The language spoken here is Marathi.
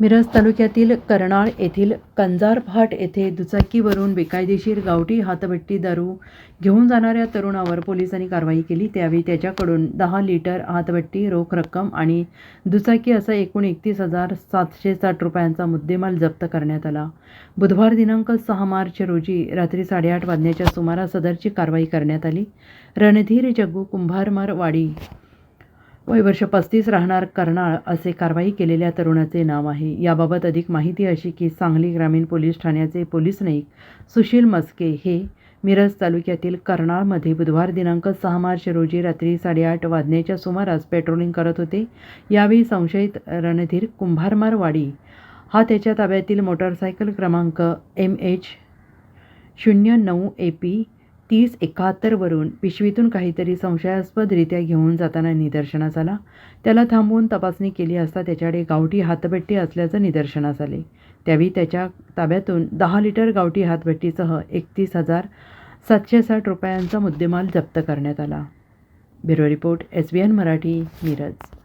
मिरज तालुक्यातील कर्नाळ येथील कंजारफाट येथे दुचाकीवरून बेकायदेशीर गावठी हातभट्टी दारू घेऊन जाणाऱ्या तरुणावर पोलिसांनी कारवाई केली. त्यावेळी त्याच्याकडून दहा लिटर हातभट्टी रोख रक्कम आणि दुचाकी असा एकूण एकतीस हजार सातशे साठ रुपयांचा मुद्देमाल जप्त करण्यात आला. बुधवार दिनांक सहा मार्च रोजी रात्री साडेआठ वाजण्याच्या सुमारास सदरची कारवाई करण्यात आली. रणधीर जग्गू कुंभारमार वाडी वय वर्ष पस्तीस राहणार कर्नाळ असे कारवाई केलेल्या तरुणाचे नाव आहे. याबाबत अधिक माहिती अशी की सांगली ग्रामीण पोलीस ठाण्याचे पोलीस नाईक सुशील मस्के हे मिरज तालुक्यातील कर्नाळमध्ये बुधवार दिनांक सहा मार्च रोजी रात्री साडेआठ वाजण्याच्या सुमारास पेट्रोलिंग करत होते. यावेळी संशयित रणधीर कुंभारमारवाडी हा त्याच्या ताब्यातील मोटारसायकल क्रमांक एम एच शून्य नऊ ए पी तीस एकाहत्तरवरून पिशवीतून काहीतरी संशयास्पदरित्या घेऊन जाताना निदर्शनास आला. त्याला थांबवून तपासणी केली असता त्याच्याकडे गावठी हातभट्टी असल्याचं निदर्शनास आले. त्यावेळी त्याच्या ताब्यातून दहा लिटर गावठी हातभट्टीसह एकतीस हजार सातशे साठ रुपयांचा मुद्देमाल जप्त करण्यात आला. Bureau report S B N Marathi Miraj.